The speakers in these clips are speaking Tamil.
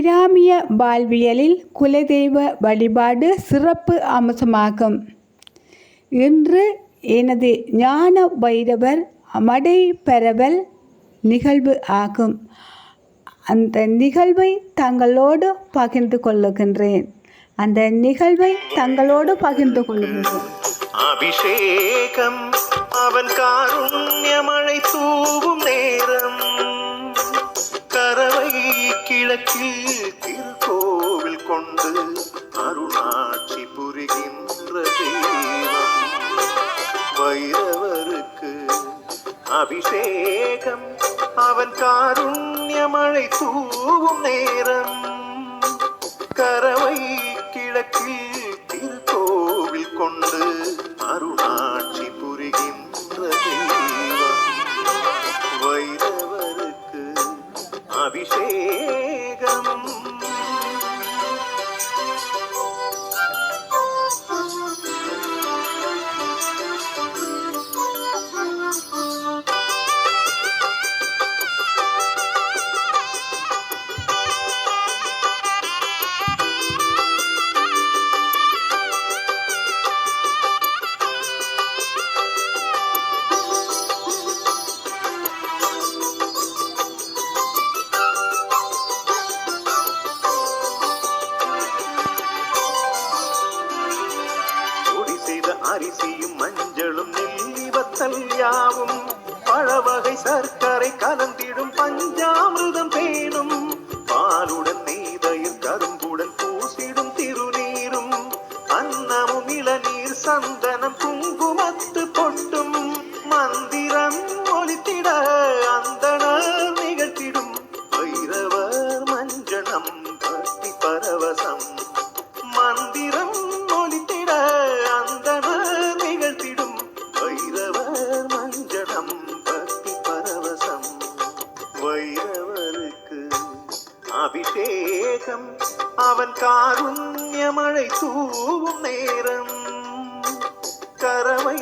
கிராமிய வாழ்வியலில் குலதெய்வ வழிபாடு சிறப்பு அம்சமாகும். இன்று எனது ஞான வைரவர் மடை பரவல் நிகழ்வு ஆகும். அந்த நிகழ்வை தங்களோடு பகிர்ந்து கொள்ளுகின்றேன். அந்த நிகழ்வை தங்களோடு பகிர்ந்து கொள்ளுகின்றேன். அபிஷேகம் அவன் காருண்யமழை தூவும் நேரம். கிழக்கில் திருக்கோவில் கொண்டு அருணாட்சி புரிகின்ற தெய்வம். வைரவருக்கு அபிஷேகம் அவன் காருண்யமழை தூவும் நேரம். கரவை கிழக்கில் நெல்லி யாவும் பழவகை சர்க்கரை கலந்திடும் பஞ்சாமிர்தம் பேணும் பாலுடன் அபிஷேகம். அவன் காருண்யமழை தூவும் நேரம். கரவை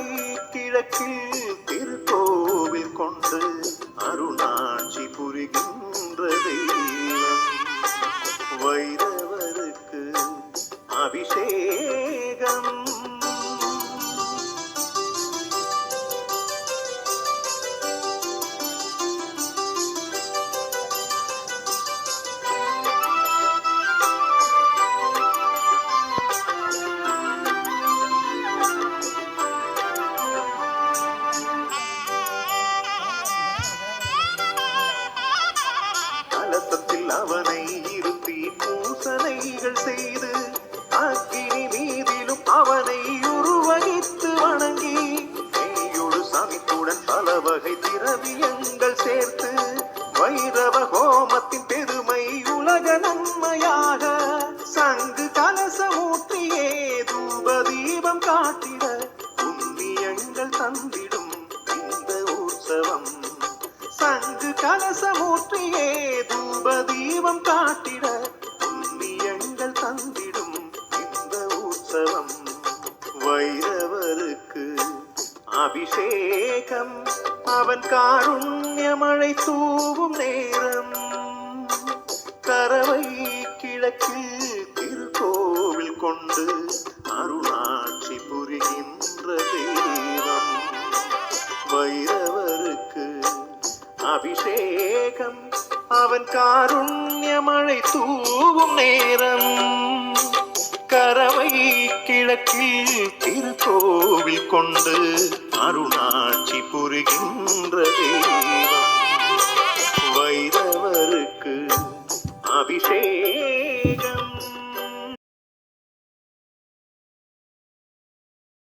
கிழக்கில் திருக்கோவில் கொண்டு அருணாட்சி புரிகின்ற திரவியங்கள் சேர்த்து வைரவ ஹோமத்தின் பெருமை உலக நன்மையாக. சங்கு கலச கலசமூர்த்தியே தூப தீபம் காட்டிட புண்ணியங்கள் தந்திடும் இந்த உற்சவம். சங்கு கலச கலசமூர்த்தியே தூப தீபம் காட்டிட புண்ணியங்கள் தந்திடும் இந்த உற்சவம். வைரவருக்கு அபிஷேகம் அவன் காருண்யமழை தூவும் நேரம். கரவை கிழக்கில் திருக்கோவில் கொண்டு அருணாட்சி புரிகின்ற தெய்வம். வைரவருக்கு அபிஷேகம் அவன் காருண்யமழை தூவும் நேரம். கரவை கிழக்கில் திருக்கோவில் கொண்டு அருணாட்சி புரிகின்ற தெய்வம். வைரவருக்கு அபிஷேகம்